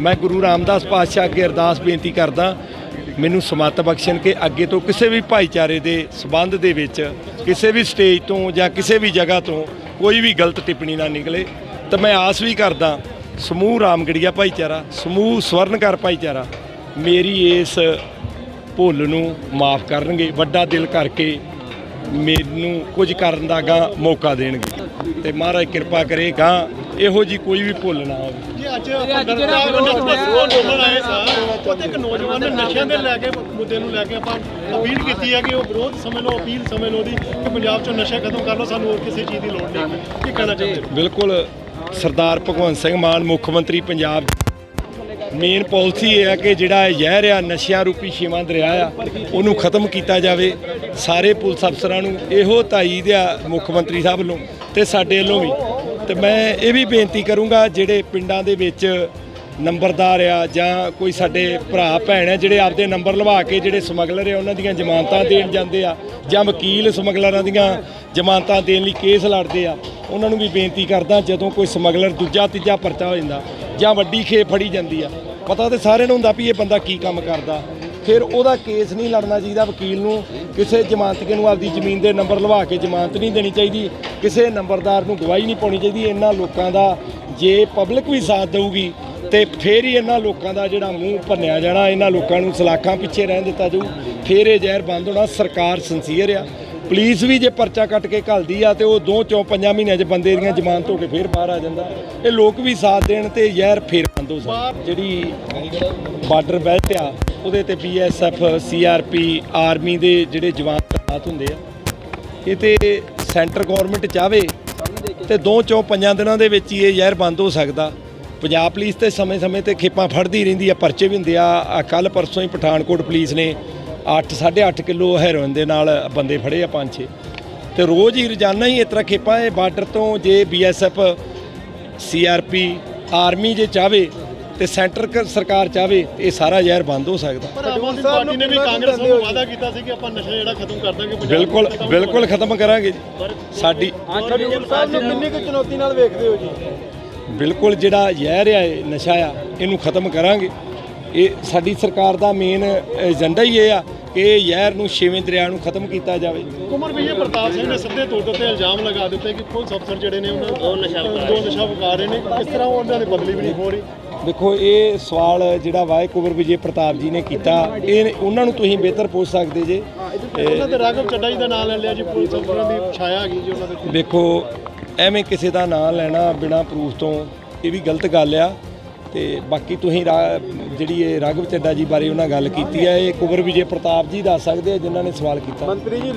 ਮੈਂ ਗੁਰੂ ਰਾਮਦਾਸ ਪਾਤਸ਼ਾਹ ਅੱਗੇ ਅਰਦਾਸ ਬੇਨਤੀ ਕਰਦਾ, ਮੈਨੂੰ ਸਮੱਤ ਬਖਸ਼ਣ ਕਿ ਅੱਗੇ ਤੋਂ ਕਿਸੇ ਵੀ ਭਾਈਚਾਰੇ ਦੇ ਸਬੰਧ ਦੇ ਵਿੱਚ, ਕਿਸੇ ਵੀ ਸਟੇਜ ਤੋਂ ਜਾਂ ਕਿਸੇ ਵੀ ਜਗ੍ਹਾ ਤੋਂ ਕੋਈ ਵੀ ਗਲਤ ਟਿੱਪਣੀ ਨਾ ਨਿਕਲੇ। ਤਾਂ ਮੈਂ ਆਸ ਵੀ ਕਰਦਾ, ਸਮੂਹ ਰਾਮਗੜੀਆ ਭਾਈਚਾਰਾ, ਸਮੂਹ ਸਵਰਨਕਾਰ ਭਾਈਚਾਰਾ, ਮੇਰੀ ਇਸ ਭੁੱਲ ਨੂੰ ਮਾਫ ਕਰਨਗੇ, ਵੱਡਾ ਦਿਲ ਕਰਕੇ ਮੈਨੂੰ ਕੁਝ ਕਰਨ ਦਾ ਗਾ ਮੌਕਾ ਦੇਣਗੇ। ਤੇ ਮਹਾਰਾਜ ਕਿਰਪਾ ਕਰੇ ਕਰੇਗਾ ਇਹੋ ਜੀ ਕੋਈ ਵੀ ਭੁੱਲ ਨਾ ਹੋਵੇ। ਜੀ ਅੱਜ ਅੰਦੋਲਨ ਆਏ ਸਾਂ ਉੱਥੇ ਇੱਕ ਨੌਜਵਾਨ ਨੇ ਨਸ਼ਿਆਂ ਦੇ ਲੈ ਕੇ ਮੁੱਦੇ ਨੂੰ ਲੈ ਕੇ ਆਪਾਂ ਅਪੀਲ ਕੀਤੀ ਹੈ ਕਿ ਉਹ ਵਿਰੋਧ ਸਮਝ ਲਓ ਅਪੀਲ ਸਮਝ ਲਓ ਦੀ ਕਿ ਪੰਜਾਬ ਚੋਂ ਨਸ਼ਾ ਖਤਮ ਕਰ ਲਓ ਸਾਨੂੰ ਹੋਰ ਕਿਸੇ ਚੀਜ਼ ਦੀ ਲੋੜ ਨਹੀਂ ਕੀ ਕਹਿਣਾ ਚਾਹੁੰਦੇ ਹੋ? ਬਿਲਕੁਲ ਸਰਦਾਰ ਭਗਵੰਤ ਸਿੰਘ ਮਾਨ ਮੁੱਖ ਮੰਤਰੀ ਪੰਜਾਬ। ਮੇਨ ਪਾਲਿਸੀ ਇਹ ਹੈ ਕਿ ਜਿਹੜਾ ਇਹ ਜ਼ਹਿਰ ਆ ਨਸ਼ਿਆਂ ਰੂਪੀ ਛੇਵਾਂ ਦਰਿਆ ਆ ਉਹਨੂੰ ਖਤਮ ਕੀਤਾ ਜਾਵੇ। ਸਾਰੇ ਪੁਲਿਸ ਅਫਸਰਾਂ ਨੂੰ ਇਹੋ ਤਾਈਦ ਆ ਮੁੱਖ ਮੰਤਰੀ ਸਾਹਿਬ ਵੱਲੋਂ ਤੇ ਸਾਡੇ ਵੱਲੋਂ ਵੀ। ਤੇ ਮੈਂ ਇਹ ਵੀ ਬੇਨਤੀ ਕਰੂੰਗਾ ਜਿਹੜੇ ਪਿੰਡਾਂ ਦੇ ਵਿੱਚ ਨੰਬਰਦਾਰ ਆ ਜਾਂ ਕੋਈ ਸਾਡੇ ਭਰਾ, ਭੈਣ ਆ, ਜਿਹੜੇ ਆਪਦੇ ਨੰਬਰ ਲਵਾ ਕੇ ਜਿਹੜੇ ਸਮਗਲਰ ਆ, ਉਹਨਾਂ ਦੀਆਂ ਜ਼ਮਾਨਤਾਂ ਦੇਣ ਜਾਂਦੇ ਆ ਜਾਂ ਵਕੀਲ ਸਮਗਲਰਾਂ ਦੀਆਂ ਜ਼ਮਾਨਤਾਂ ਦੇਣ ਲਈ ਕੇਸ ਲੜਦੇ ਆ, ਉਹਨਾਂ ਨੂੰ ਵੀ ਬੇਨਤੀ ਕਰਦਾ ਜਦੋਂ ਕੋਈ ਸਮਗਲਰ ਦੂਜਾ, ਤੀਜਾ ਪਰਚਾ ਹੋ ਜਾਂਦਾ ਜਾਂ ਵੱਡੀ ਖੇਪ ਫੜੀ ਜਾਂਦੀ ਆ। ਪਤਾ ਤੇ ਸਾਰਿਆਂ ਨੂੰ ਹੁੰਦਾ ਵੀ ਇਹ ਬੰਦਾ ਕੀ ਕੰਮ ਕਰਦਾ। ਫਿਰ ਉਹਦਾ ਕੇਸ ਨਹੀਂ ਲੜਨਾ ਚਾਹੀਦਾ ਵਕੀਲ ਨੂੰ। ਕਿਸੇ ਜ਼ਮਾਨਤਕੇ ਨੂੰ ਆਪਦੀ ਜ਼ਮੀਨ ਦੇ ਨੰਬਰ ਲਵਾ ਕੇ ਜ਼ਮਾਨਤ ਨਹੀਂ ਦੇਣੀ ਚਾਹੀਦੀ। ਕਿਸੇ ਨੰਬਰਦਾਰ ਨੂੰ ਗਵਾਹੀ ਨਹੀਂ ਪਾਉਣੀ ਚਾਹੀਦੀ। ਇਹਨਾਂ ਲੋਕਾਂ ਦਾ ਜੇ ਪਬਲਿਕ ਵੀ ਸਾਥ ਦੇਊਗੀ ਤੇ ਫੇਰ ਹੀ ਇਹਨਾਂ ਲੋਕਾਂ ਦਾ ਜਿਹੜਾ ਮੂੰਹ ਭੰਨਿਆ ਜਾਣਾ। ਇਹਨਾਂ ਲੋਕਾਂ ਨੂੰ ਸਲਾਖਾਂ ਪਿੱਛੇ ਰਹਿਣ ਦਿੱਤਾ ਜਾਊ। ਫੇਰ ਇਹ ਜ਼ਹਿਰ ਬੰਦ ਹੋਣਾ ਸਰਕਾਰ ਸਿੰਸੀਅਰ ਆ। ਪੁਲਿਸ ਵੀ ਜੇ ਪਰਚਾ ਕੱਟ ਕੇ ਘੱਲਦੀ ਆ ਤੇ ਉਹ ਦੋ ਚੋਂ ਪੰਜਾਂ ਮਹੀਨਿਆਂ 'ਚ ਬੰਦੇ ਦੀਆਂ ਜ਼ਮਾਨਤ ਹੋ ਕੇ ਫੇਰ ਬਾਹਰ ਆ ਜਾਂਦਾ। ਇਹ ਲੋਕ ਵੀ ਸਾਥ ਦੇਣ ਤੇ ਜ਼ਹਿਰ ਫੇਰ ਬੰਦ ਹੋ ਸਕਦਾ ਜਿਹੜੀ ਬਾਰਡਰ ਬੈਲਟ ਆ, ਉਹਦੇ ਤੇ ਬੀਐਸਐਫ ਸੀਆਰਪੀ ਆਰਮੀ ਦੇ ਜਿਹੜੇ ਜਵਾਨ ਤਾਤ ਹੁੰਦੇ ਆ, ਇਹ ਤੇ ਸੈਂਟਰ ਗਵਰਨਮੈਂਟ ਚਾਵੇ ਤੇ ਦੋ ਚੋਂ ਪੰਜਾਂ ਦਿਨਾਂ ਦੇ ਵਿੱਚ ਹੀ ਇਹ ਜ਼ਹਿਰ ਬੰਦ ਹੋ ਸਕਦਾ। ਪੰਜਾਬ ਪੁਲਿਸ ਤੇ ਸਮੇਂ-ਸਮੇਂ ਤੇ ਖੇਪਾਂ ਫੜਦੀ ਰਹਿੰਦੀ ਆ, ਪਰਚੇ ਵੀ ਹੁੰਦੇ ਆ। ਕੱਲ ਪਰਸੋਂ ਹੀ ਪਠਾਨਕੋਟ ਪੁਲਿਸ ਨੇ 8 8.5 ਕਿਲੋ ਹੈਰੋਇਨ ਦੇ ਨਾਲ ਬੰਦੇ ਫੜੇ ਆ ਪੰਜ, ਛੇ। ਤੇ ਰੋਜ਼ ਹੀ ਰੋਜ਼ਾਨਾ ਹੀ ਇਸ ਤਰ੍ਹਾਂ ਖੇਪਾਂ, ਇਹ ਬਾਰਡਰ ਤੋਂ ਜੇ ਬੀਐਸਐਫ ਸੀਆਰਪੀ ਆਰਮੀ ਜੇ ਚਾਵੇ ਤੇ ਸੈਂਟਰ ਕ- ਸਰਕਾਰ ਚਾਵੇ ਤੇ ਇਹ ਸਾਰਾ ਜ਼ਹਿਰ ਬੰਦ ਹੋ ਸਕਦਾ। ਪਰ ਆਮ ਆਦਮੀ ਪਾਰਟੀ ਨੇ ਵੀ ਕਾਂਗਰਸ ਨੂੰ ਵਾਅਦਾ ਕੀਤਾ ਸੀ ਕਿ ਆਪਾਂ ਨਸ਼ਾ ਜਿਹੜਾ ਖਤਮ ਕਰ ਦਾਂਗੇ ਪੰਜਾਬ ਬਿਲਕੁਲ ਬਿਲਕੁਲ ਖਤਮ ਕਰਾਂਗੇ ਜੀ। ਸਾਡੀ ਖਡੂਰ ਸਾਹਿਬ ਨੂੰ ਕਿੰਨੀ ਕੁ ਚੁਣੌਤੀ ਨਾਲ ਵੇਖਦੇ ਹੋ ਜੀ? ਬਿਲਕੁਲ ਜਿਹੜਾ ਜ਼ਹਿਰ ਆ ਇਹ ਨਸ਼ਾ ਆ ਇਹਨੂੰ ਖਤਮ ਕਰਾਂਗੇ। ਇਹ ਸਾਡੀ ਸਰਕਾਰ ਦਾ ਮੇਨ ਏਜੰਡਾ ਹੀ ਇਹ ਆ ਕਿ ਇਹ ਜ਼ਹਿਰ ਨੂੰ ਛੇਵੇਂ ਦਰਿਆ ਨੂੰ ਖਤਮ ਕੀਤਾ ਜਾਵੇ। ਕੁਮਰ ਵਿਜੇ ਪ੍ਰਤਾਪ ਸਿੰਘ ਨੇ ਸਿੱਧੇ ਤੌਰ ਤੇ ਇਲਜ਼ਾਮ ਲਗਾ ਦਿੱਤੇ ਕਿ ਪੁਲਿਸ ਅਫਸਰ ਜਿਹੜੇ ਨੇ ਉਹਨਾਂ ਦੋ ਨਸ਼ਾ ਦੋ ਨਸ਼ਾ ਵਿਕਾ ਰਹੇ ਨੇ। ਕਿਸ ਤਰ੍ਹਾਂ ਉਹਨਾਂ ਦੀ ਬਦਲੀ ਵੀ ਨਹੀਂ ਹੋ ਰਹੀ? ਦੇਖੋ ਇਹ ਸਵਾਲ ਜਿਹੜਾ ਵਾਏ ਕੁਵਰ ਵਿਜੇ ਪ੍ਰਤਾਪ ਜੀ ਨੇ ਕੀਤਾ। ਇਹ ਉਹਨਾਂ ਨੂੰ ਤੁਸੀਂ ਬਿਹਤਰ ਪੁੱਛ ਸਕਦੇ ਜੇ। ਉਹਨਾਂ ਦੇ ਰਾਘਵ ਚੱਡਾ ਜੀ ਦਾ ਨਾਮ ਲੈ ਲਿਆ ਜੀ ਪੁਲਿਸ ਅਫਸਰਾਂ ਦੀ ਛਾਇਆ ਹੈਗੀ ਜੀ ਉਹਨਾਂ ਦੇ ਦੇਖੋ ਐਵੇਂ ਕਿਸੇ ਦਾ ਨਾਂ ਲੈਣਾ ਬਿਨਾ ਪ੍ਰੂਫ ਤੋਂ ਇਹ ਵੀ ਗਲਤ ਗੱਲ ਆ। ਤੇ ਬਾਕੀ ਤੁਸੀਂ ਜਿਹੜੀ ਇਹ ਰਾਘਵ ਚੱਡਾ ਜੀ ਬਾਰੇ ਉਹਨਾਂ ਗੱਲ ਕੀਤੀ ਹੈ ਇਹ ਕੁਵਰ ਵਿਜੇ ਪ੍ਰਤਾਪ ਜੀ ਦੱਸ ਸਕਦੇ ਆ ਜਿਨ੍ਹਾਂ ਨੇ ਸਵਾਲ ਕੀਤਾ। ਮੰਤਰੀ ਜੀ